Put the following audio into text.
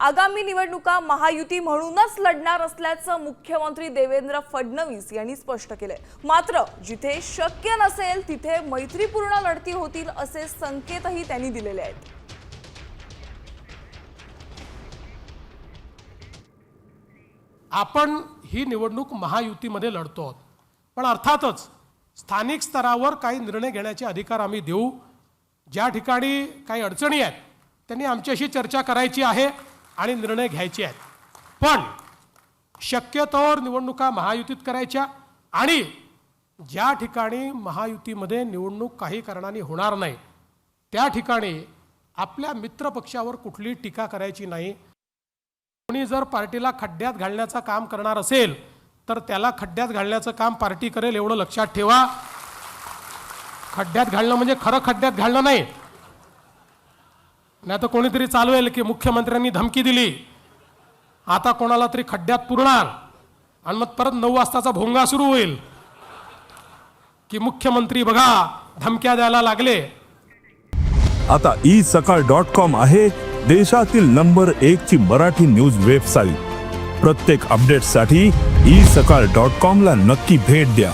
आगामी निवडणुका महायुती म्हणूनच लढणार असल्याचं मुख्यमंत्री देवेंद्र फडणवीस यांनी स्पष्ट केलंय. मात्र जिथे शक्य नसेल तिथे मैत्रीपूर्ण लढती होतील असे संकेतही त्यांनी दिलेले आहेत. आपण ही निवडणूक महायुतीमध्ये लढतो आहोत. पण अर्थातच स्थानिक स्तरावर काही निर्णय घेण्याचे अधिकार आम्ही देऊ. ज्या ठिकाणी काही अडचणी आहेत त्यांनी आमच्याशी चर्चा करायची आहे. आणि निर्णय घ्यायचे आहेत. पण शक्यतोवर निवडणुका महायुतीत करायच्या आणि ज्या ठिकाणी महायुतीमध्ये निवडणूक काही कारणाने होणार नाही त्या ठिकाणी आपल्या मित्रपक्षावर कुठली टीका करायची नाही. कोणी जर पार्टीला खड्ड्यात घालण्याचं काम करणार असेल तर त्याला खड्ड्यात घालण्याचं काम पार्टी करेल एवढं लक्षात ठेवा. खड्ड्यात घालणं म्हणजे खरं खड्ड्यात घालणं नाही. नाही तर कोणीतरी चालवेल की मुख्यमंत्र्यांनी धमकी दिली. आता कोणाला तरी खड्ड्यात पुरणार. आणि मग परत नऊ वाजताचा भोंगा सुरू होईल. की मुख्यमंत्री बघा धमक्या द्यायला लागले. आता ई सकाळ डॉट कॉम आहे देशातील नंबर एक ची मराठी न्यूज वेबसाईट. प्रत्येक अपडेटसाठी ई सकाळ डॉट कॉम ला नक्की भेट द्या.